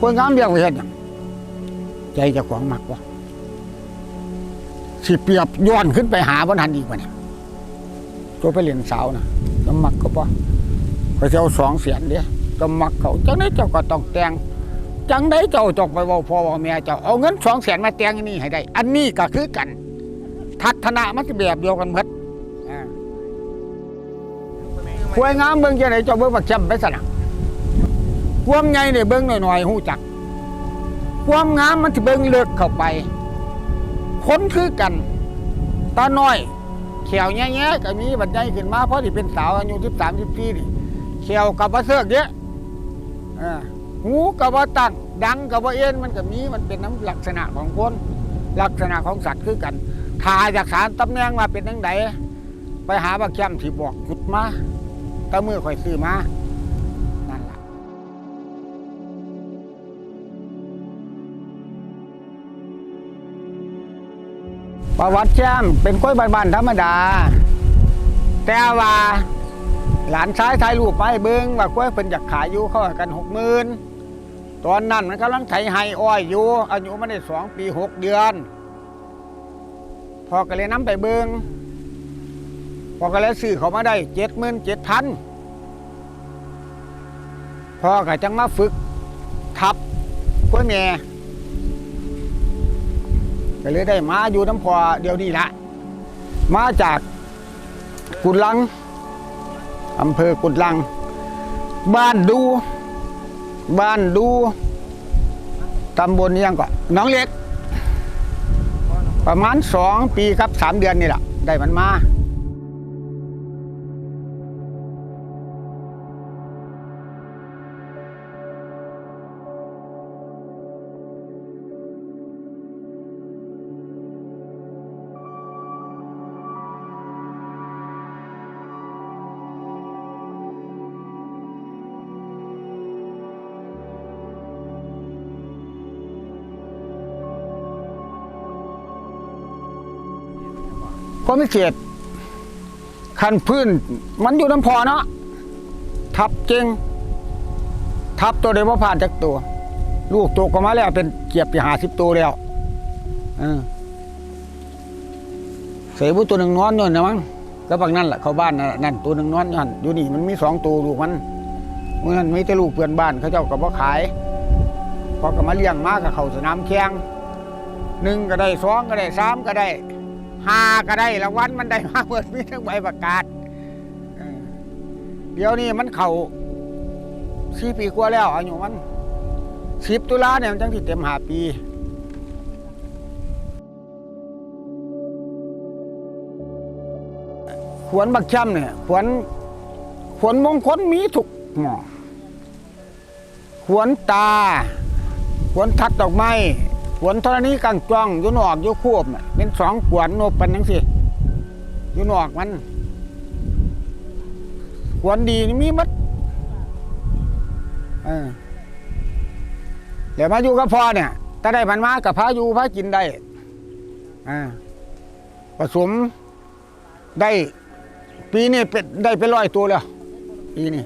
คนงามเรียกว่าเฮ็ดหยังใจเจะของมักกว่าสิเปรียบย้อนขึ้นไปหาบนหันอีกว่าเนี่ยตัวไปเรียนสาวนะก็มักก็บ่ก็จะเอาสองเสียนเดียก็มักเขาจังได้เจ้าก็ต้องแต่งจังได้เจ้าจกไปว่าพ่อว่าแม่เจ้าเอาเงินสองแสนมาแต่งอันนี่ให้ได้ อันนี้ก็คือกัน ทัศนะมันจะแบบเดียวกันหมดควยงามเบิ่งจังไดเจ้าเบิ่งบักแชมไปซะนะ ความใหญ่เนี่ยเบิ่งหน่อยๆฮู้จัก ความงามมันสิเบิ่งเลิกเข้าไปคนคือกันตาน้อยเขียวแง่ๆก็มีบัดใหญ่ขึ้นมาเพราะที่เป็นสาวอายุ13 14นี่เขียวกับบ่เสือกเยอะอ่าหูกับบ่ตั้งดังกับบ่เอ็นมันก็มีมันเป็นน้ำลักษณะของคนลักษณะของสัตว์คือกันถ้าจากสารตำแหน่งมาเป็นจังไดไปหาบักแคมที่บอกขุดมาตะมือข่อยซื้อมา ประวัติแชมเป็นกล้วยบานๆธรรมดา แต่ว่าหลานชายถ่ายรูปมาให้เบิ้งว่ากล้วยเพิ่นอยากขายอยู่เขาให้กันหกหมื่นตอนนั้นมันกำลังไถไฮอ้อยอยู่อายุมันได้สองปีหกเดือน พอก็เลยน้ำไปเบิงพอก็เลยซื้อเขามาได้เจ็ดหมื่นเจ็ดพันพอก็จังมาฝึกขับกล้วยแม่ ก็เลยได้มาอยู่น้ำพอเดี๋ยวนี้ละมาจากกุดลังอำเภอกุดลัง บ้านดู บ้านดูตำบลยังก็หน้องเล็ก ประมาณสองปีครับสามเดือนนี่แหละได้มันมา ความพิเศษคันพื้น มันอยู่น้ำพอเนาะทับเก่งทับตัวเดียวว่าผ่านจากตัว ลูกตัวก็มาแล้วเป็นเกียบไปหาสิบตัวแล้วเออเสียบุตัวหนึ่งนอนอยู่นะมั้งก็บางนั่นแหละเขาบ้านนั่นตัวหนึ่งนอนอยู่นอยู่นี่มันมีสองตัวลูกมันเมื่อนั้นมีแต่ลูกเพื่อนบ้านเขาเจ้าก็บ่ขายพอก็มาเลี้ยงมากับเขาสนามแข่งหนึ่งก็ได้สองก็ได้สามก็ได้ หาก็ได้รางวัลมันได้มาเปิดมีทั้งใบประกาศเดี๋ยวนี้มันเข่าสี่ปีกว่าแล้วอายุมันสิบตุลาเนี่ยมันจังที่เต็มหาปีขวนบักช่ำเนี่ยขวนขวนมงคลมีทุกหมอขวนตาขวนทัดดอกไม้ ขวนธรณีกลางจ้องอยู่นอกอยู่ควบเป็นสองขวนโนบปันทั้งสิอยู่นอกมันขวนดีนี่มีมัดเออเดี๋ยวมาอยู่กับพ่อเนี่ยถ้าได้พันมากับพาอยู่พากินได้อ่ผสมได้ปีนี้เป็นได้เป็นร้อยตัวแล้วปีนี้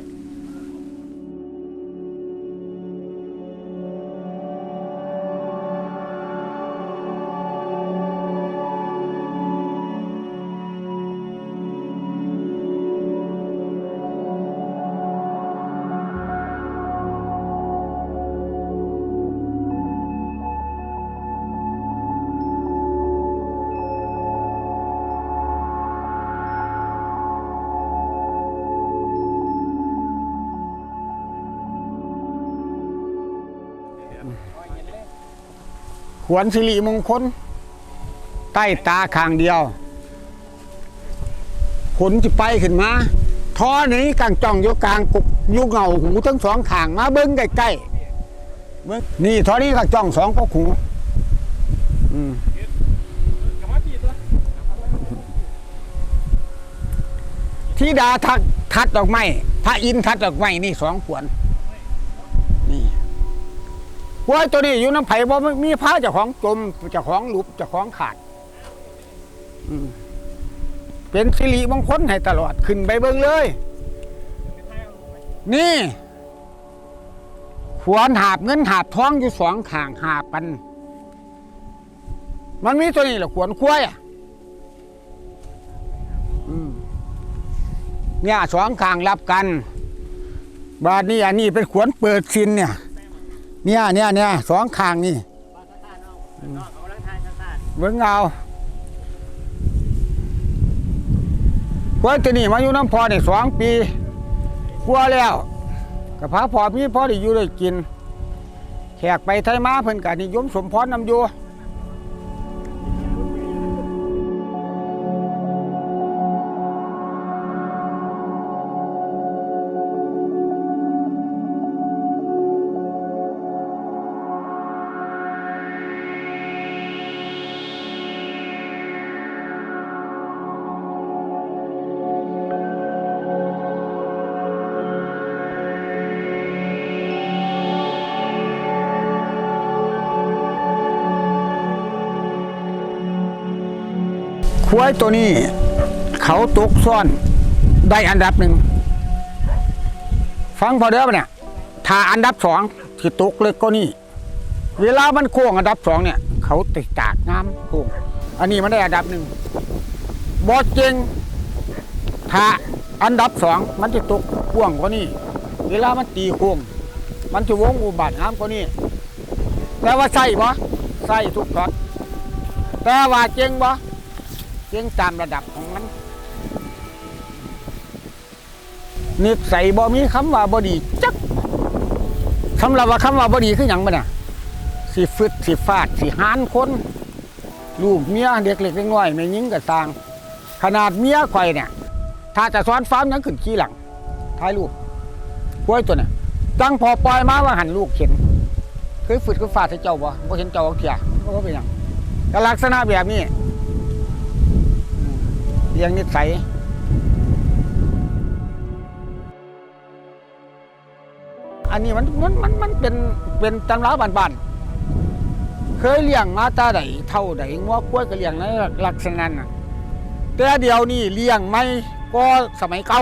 วนสิริมงคล ใต้ตาข้างเดียว ขนจะไปขึ้นมาท่อนี้กลางจ้องอยู่กลางกุกอยู่เงาหูทั้งสองข้างมาเบิ้งใกล้ๆนี่ท่อนี้กลางจ้องสองก็หูอืมที่ดาทักทัดดอกไม้พระอินทัดดอกไม้นี่สองขวน ว่าตัวนี้อยู่น้ำไผ่บ่มีผ้าเจ้าของจมเจ้าของหลุบเจ้าของขาดเป็นสิริมงคลให้ตลอดขึ้นไปเบิ่งเลย นี่ขวานหาบเงินหาบท้องอยู่สองข้างหาบกัน มันมีตัวนี้แหละขวนควายอะเนี่ยสองข้างรับกัน บาดนี้อันนี้เป็นขวนเปิดชินเนี่ย เนี่ยเนี่ยเนี่ยสองข้างนี่เบิ้งเอาควายตัวนี้มาอยู่น้ำพอได้สองปีกลัวแล้วกับพาพอพี่พอได้อยู่ได้กินแขกไปไทยมาเพิ่นกนิยมสมพรนำอยู่ ควายตัวนี้ เขาตกซ่อนได้อันดับหนึ่งฟังพอเด้อปะเนี่ยถ้าอันดับสองที่ตกเลยก็นี่ เวลามันโค้งอันดับสองเนี่ย เขาติดจากน้ำโค้งอันนี้มันได้อันดับหนึ่งบอเจงถ้าอันดับสองมันจะตกพ่วงกว่านี้เวลามันตีโค้งมันจะวงอุบัติน้ำกว่านี้แต่ว่าใส่บ่ใส่ทุกช็อตแต่ว่าเจงบ่ สียงตามระดับของมันนิสัยบ่มีคำว่าบ่ดีจักสำหรับว่าคำว่าบ่ดีคือหยังบ่น่ะสิฟึดสิฟาดสิหานคนลูกเมียเด็กเล็กเล็กน้อยไม่ยิงก็สร้าง ขนาดเมียข่อยเนี่ย ถ้าจะซ้อนฟ้ามยังขึ้นขี้หลังท้ายลูกกล้วยตัวน่ะจังพอปล่อยมาว่าหันลูกเข็นเคยฝึดคือฟาดให้เจ้าบ่บ่เห็นเจ้าเอาเขียบ่ว่าเป็นหยังลักษณะแบบนี้ เลี้ยงนิสัยอันนี้มันมันมันมันเป็นเป็นตำราบ้านๆเคยเลี้ยงมาตาใดเท่าใดงัวกล้วยก็เลี้ยงในลักษณะนั้นน่ะแต่เดี๋ยวนี้เลี้ยงไม่ก็สมัยเก่า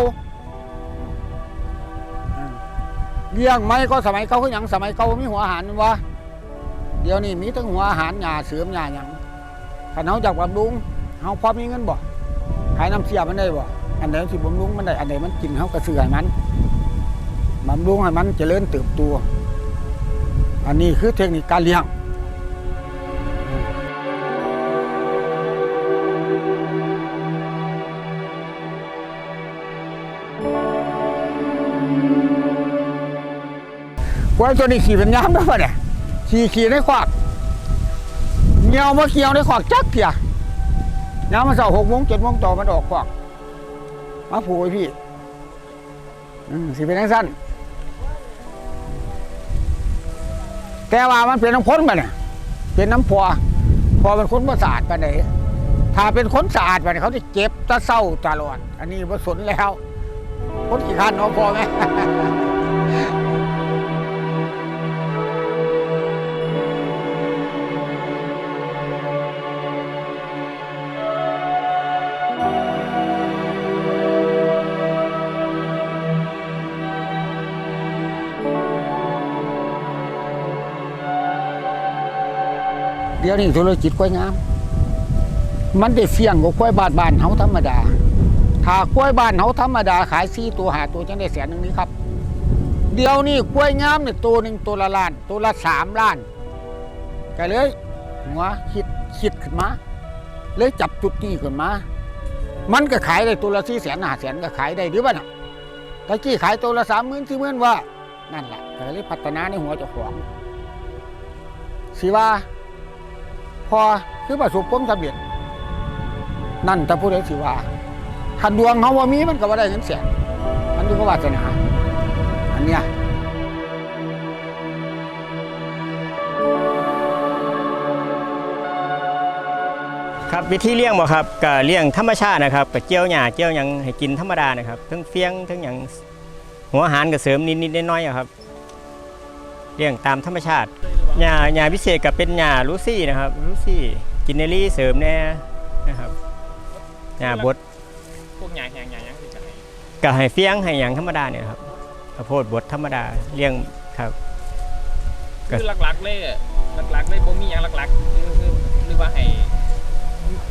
เลี้ยงไม่ก็สมัยเก่าคือหยังสมัยเก่ามีหัวอาหารวะเดี๋ยวนี้มีทั้งหัวอาหารหญ้าเสริมหญ้าหยังถ้าเฮาจากบำรุงเฮาพอมีเงินบ่ ขายน้ำเสียมันได้บ่อันไหนที่บำรุงมันได้อันไหนมันกินเขากระเสือให้มันบำรุงให้มันเจริญเติบโตอันนี้คือเทคนิคการเลี้ยงควายตัวนี้ขี่เป็นยามได้ปะเนี่ยขี่ขี่ในขวากเงียวมาเกี่ยวในขวากจักเถีย น้ำมันเสาหกโมงเจ็ดโมงต่อมันออกควักมาผูกไว้พี่สิเป็นทั้งสั้น แต่ว่ามันเป็นน้ำข้นมาเนี่ยเป็นน้ำพอพอเป็นคนบ่สะอาดไปไหนถ้าเป็นคนสะอาดไปเนี่ยเขาจะเจ็บตะเศร้าตลอด อันนี้บ่สนแล้ว คนขี้ข้านน้องพอไหม เดี๋ยวนี้ธุรกิจกล้วยงาม มันได้เสี่ยงกว่ากล้วยบาทบานเฮาธรรมดา ถ้ากล้วยบานเฮาธรรมดาขายสี่ตัวหาตัวจังได้แสนหนึ่งนี้ครับ เดี๋ยวนี้กล้วยงามเนี่ยตัวหนึ่งตัวละล้าน ตัวละสามล้านก็เลยหัวคิดคิดขึ้นมา เลยจับจุดนี้ขึ้นมา มันก็ขายได้ตัวละสี่แสนห้าแสนก็ขายได้ดีบ้าน่ะตะกี้ขายตัวละสามหมื่นสี่หมื่นว่า นั่นแหละก็เลยพัฒนาในหัวเจ้าของสิว่า พอคือประสบความสำเร็จนั่นแต่ผู้ใดสิว่าขันดวงเขาว่ามีมันก็ว่าได้เงินแสนมันอยู่กับวาสนาอันเนี้ยครับวิธีเลี้ยงบ่ครับก็เลี้ยงธรรมชาตินะครับก็เจียวหญ้าเจียวหยังให้กินธรรมดานะครับทั้งเฟียงทั้งหยังหัวอาหารก็เสริมนิดๆน้อยๆอะครับเลี้ยงตามธรรมชาติ หญ้าหญ้าพิเศษก็เป็นหญ้าลูซี่นะครับลูซี่กินเนรี่เสริมแน่นะครับหญ้าบดพวกหยาแหงหยาหยังคือจะให้ก็ให้เฟียงให้หยังธรรมดาเนี่ยครับข้าวโพดบดธรรมดาเลี้ยงครับ คือหลักๆเลยอะหลักๆเลยบ่มีหยังหลักๆคือคือหรือว่าให้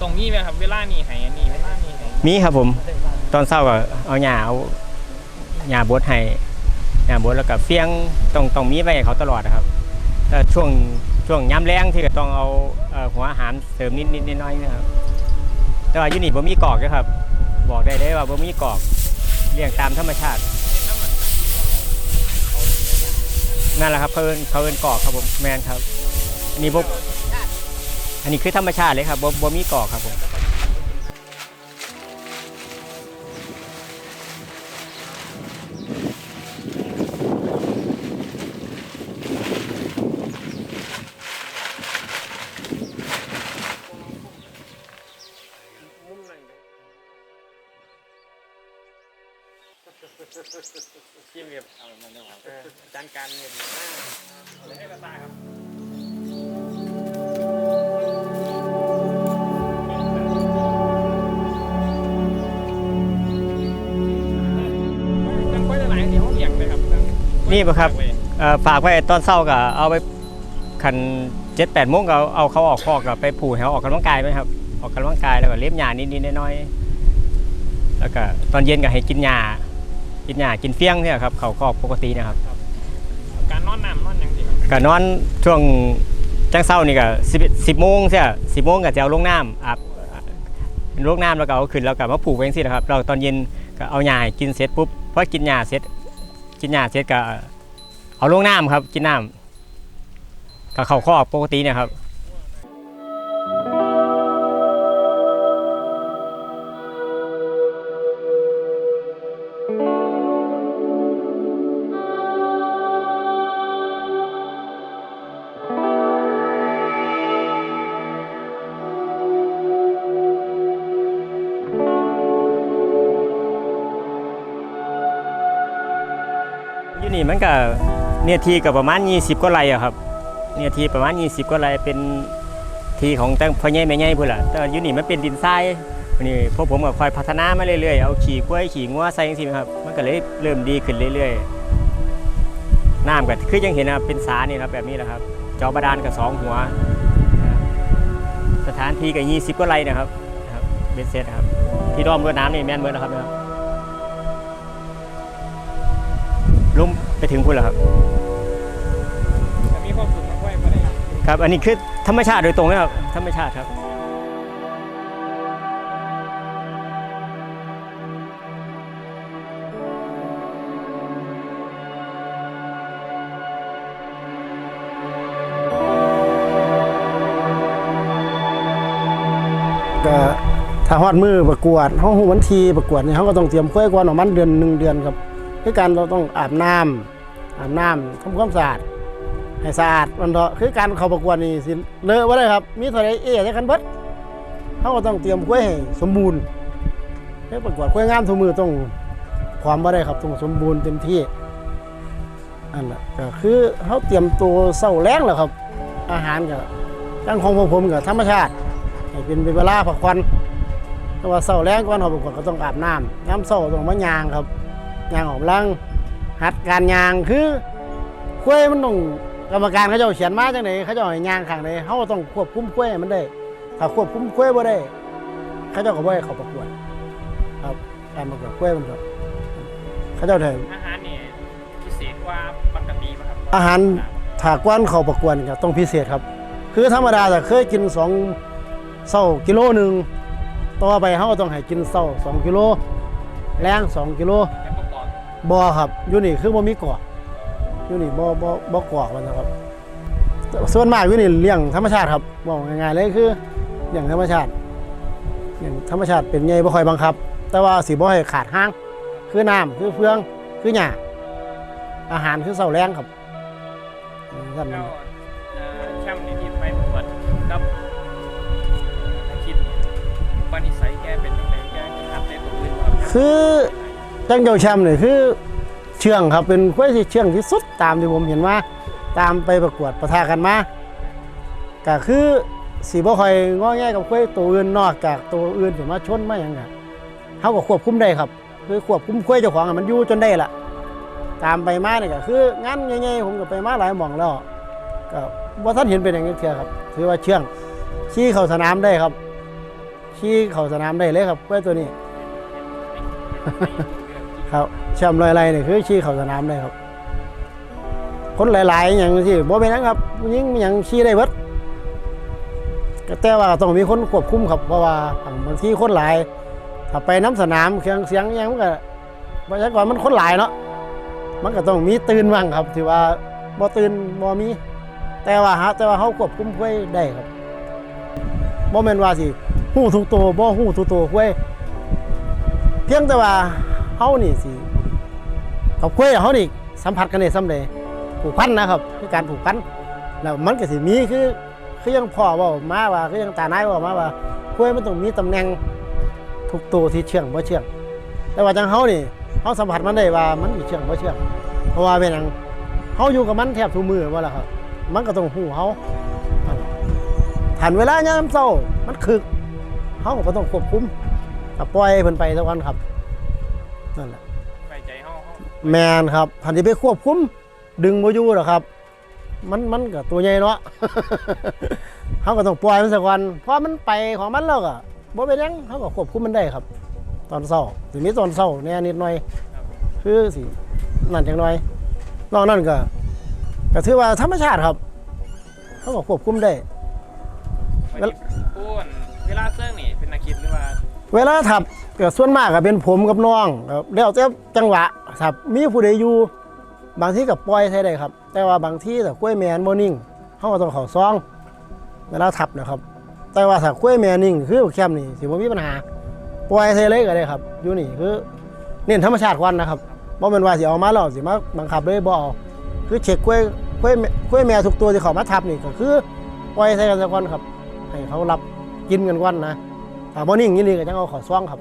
ตรงนี้ไหมครับ เวลานี้ให้อันนี้เวลานี้ให้มีครับผม ตอนเช้าก็เอาหญ้าเอาหญ้าบดให้หญ้าบดแล้วก็เฟียงต้องต้องมีไว้ให้เขาตลอดนะครับแต่ ช่วงช่วงยามแรงที่ต้องเอาหัวอาหารเสริมนิดนิดน้อยนะครับ แต่ว่ายู่นี่บ่มีกอกนะครับ บอกได้เลยว่าบ่มีกอกเลี้ยงตามธรรมชาตินั่นแหละครับเขาเอินเขาเอินกอกครับผมแมนครับ อันนี้บ่อันนี้คือธรรมชาติเลยครับบ่บ่มีกอกครับผม งนี่ปะครับเอ่อฝากไว้ตอนเช้าก็เอาไปคันเจ็ดแปดโมงก็เอาเอาเขาออกคอกกับไปผูกให้เขาออกกำลังกายไหมครับ ออกกำลังกายแล้วก็เลี้ยงหญ้านิดๆน้อยๆแล้วก็ตอนเย็นก็ให้กินหญ้ากินหญ้ากินเฟี้ยงเนี่ยครับเขาคอกปกตินะครับ การนอนน้ำนอนหยังสิครับก็นอนช่วงจังเช้านี่ก็สิบสิบโมงใช่สิบโมงก็จะเอาลงน้ำอาบลงน้ำแล้วก็เอาขึ้นแล้วก็มาผูกไว้จังซี่นะครับเราตอนเย็นก็เอาหญ้าให้กินเสร็จปุ๊บพอกินหญ้าเสร็จ กินหญ้าเสร็จก็เอาลงน้ำครับ กินน้ำก็เข้าคอกปกติเนะครับ ก็เนื้อที่กับประมาณ 20กว่าไร่อะครับเนื้อที่ประมาณ 20กว่าไร่เป็นที่ของตั้งพ่อใหญ่แม่ใหญ่พุ่นล่ะแต่อยู่นี่มันเป็นดินทรายนนี้พวกผมก็คอยพัฒนามาเรื่อยๆเอาขี่กล้วยขี่งัวใส่จังซี่ครับมันก็เลยเริ่มดีขึ้นเรื่อยๆน้ำก็คือยังเห็นนะครับเป็นสานี่ครับแบบนี้แหละครับจอบาดาลกับสองหัว สถานที่ก็20กว่าไร่นะครับนะครับเบสเซ็ตนะครับ ที่ด้อมรวดน้ำนี่แม่นเบิดแล้วครับนะครับ ไปถึงพุ่นแล้วครับ จะมีความสุขมากไว้บ่ได้ครับครับ อันนี้คือธรรมชาติโดยตรงนะครับธรรมชาติครับก็ถ้าฮอดมือประกวดเฮาฮู้วันทีประกวดนี่เฮาก็ต้องเตรียมค่อยก่อนประมาณเดือนหนึ่งเดือนครับ คือการเราต้องอาบน้ำอาบน้ำทำความสะอาดให้สะอาดมันเถอะคือการเข้าประกวดนี่สิเลอะบ่ได้ครับ มีเท่าใดเอ๊ะจักคันเบิดเฮาก็ต้องเตรียมค่อยให้สมบูรณ์ให้ประกวดค่อยงามทุกมือต้องความบ่ได้ครับต้องสมบูรณ์เต็มที่อันน่ะก็คือเฮาเตรียมตัวเช้าแรงแล้วครับ อาหารก็จังของพวกผมก็ธรรมชาติให้เป็นเวลาพักผ่อนแต่ว่าเช้าแรงก่อนเขาบอกว่าก็ต้องอาบน้ำน้ำเช้าต้องมายางครับ ยางออกกำลังหัดการยางคือคุ้ยมันต้องกรรมการเขาเจ้าเขียนมาจังไหนเขาเจ้าให้ยางข้างไหนเขาก็ต้องควบคุมคุ้ยให้มันได้ ถ้าควบคุมคุ้ยบ่ได้ เขาเจ้าก็บ่ให้เขาประกวดครับการประกวดคุ้ยมันก็เขาเจ้าเถิดอาหารนี่พิเศษกว่าปกติป่ะครับอาหารถ้ากวนเขาประกวดก็ต้องพิเศษครับ คือธรรมดาแต่เคยกินสองเศร้ากิโลหนึ่งต่อไปเขาก็ต้องให้กินเศร้าสองกิโลแรงสองกิโลแต่ประกอ บบอครับอยู่นี่คือบ่มีกรอกอยู่นี่บ่บ่บ่กรอกมันนะครับ ส่วนมากอยู่นี่เลี้ยงธรรมชาติครับบอกง่ายๆเลยคือเลี้ยงธรรมชาติเลี้ยงธรรมชาติเป็นไงบ่ค่อยบังคับ แต่ว่าสิบ่ให้ขาดห้าง คือน้ำคือเฟืองคือหญ้าอาหารคือเสาแรงครับนั่นแล้วเอ่อแชมป์นี่ที่ไปประกวดกับอาคิดนี่ปณิสัยแกเป็นยังไงแกกินขับในตัวอื่นบ่ครับคือ จังเจ้าแชมป์นี่ยคือเชื่องครับเป็นกล้วยที่เชื่องที่สุดตามที่ผมเห็นมาตามไปประกวดประทากันมาก็คือสีบ่คอยง้อแง่กับกล้วยตัวอื่นนอกจากตัวอื่นถึงมาชนมาอย่างเงี้ยเขาก็ควบคุมได้ครับ คือควบคุมกล้วยเจ้าของมันอยู่จนได้ละตามไปมาเนี่ยก็คืองานใหญ่ๆผมก็ไปมาหลายหม่องแล้วก็ว่าท่านเห็นเป็นอย่างนี้เทียครับ ถือว่าเชื่องขี่เข้าสนามได้ครับขี่เข้าสนามได้เลยครับกล้วยตัวนี้ ครับแชมป์ลอยไรเนี่ยคือขี่เขาสนามได้ครับ คนหลายๆอย่างที่บ่เป็นหยังครับยิ่งอย่างขี่ได้เบิดแต่ว่าต้องมีคนควบคุมครับเพราะว่าบางทีคนหลายถ้าไปน้ำสนามเครื่องเสียงยังมันก็ประชากรมันคนหลายเนาะมันก็ต้องมีตื่นบ้างครับที่ว่าบ่ตื่นบ่มี แต่ว่าฮะแต่ว่าเขาควบคุมห้วยได้ครับบ่แม่นว่าสิฮู้ทุกตัวบ่ฮู้ทุกตัวห้วยเพียงแต่ว่า เฮานี่สิกับห้วยเฮานี่สัมผัสกันได้ซ้ำใดผูกพันนะครับคือการผูกพันแล้วมันก็สิมีคือคือยังพ่อว้ามาว่าคือยังตานายว้ามาว่าห้วยมันต้องมีตำแหน่งทุกตัวที่เชื่องบ่เชื่อง แต่ว่าจังเฮานี่เฮาสัมผัสมันได้ว่ามันสิเชื่องบ่เชื่อง เพราะว่าเป็นหยังเฮาอยู่กับมันแทบทุกมือว่าล่ะครับ มันก็ต้องฮู้เฮาทันเวลายามเช้ามันคึกเฮาก็ต้องควบคุมปล่อยเพิ่นไปซะก่อนครับ นั่นแหละไปใจเฮาเฮาแมนครับทันที่ไปควบคุมดึงบ่อยู่หรอกครับ มันมันก็ตัวใหญ่เนาะเขาก็ต้องปล่อยมันสักวันเพราะมันไปของมันแล้วก็บ่เป็นหยังเขาก็ควบคุมมันได้ครับ ตอนเช้าสิมีตอนเช้าแหน่นิดหน่อยคือสินั่นจังหน่อยนอกนั้นก็ก็ถือว่าธรรมชาติครับเขาก็ควบคุมได้ วันนี้พูนเวลาเซิงนี่เป็นนักคิดหรือว่าเวลาทับ ก็ส่วนมากก็เป็นผมกับน้องครับแล้วแต่จังหวะทับมีผู้ใดอยู่บางที่ก็ปล่อยใช้ได้ครับ แต่ว่าบางที่ถ้ากล้วยแมนโมนิ่งเขาก็ต้องเข้าซองเวลาทับนะครับ แต่ว่าถ้ากล้วยแมนนิ่งคือแคมนี่สิบ่มีปัญหาปล่อยใช้เลยก็ได้ครับอยู่นี่คือเน้นธรรมชาติก่อนนะครับบ่แม่นว่าสิเอามาแล้วสิมาบังคับเลยบ่เอาคือเช็คกล้วยกล้วยกล้วยแม่ทุกตัวที่เขามาทับนี่ก็คือปล่อยใส่กันซะก่อนครับ ให้เขารับกินกันก่อนนะถ้าบ่นิ่งนี่นี่ก็จังเอาข้าซองครับ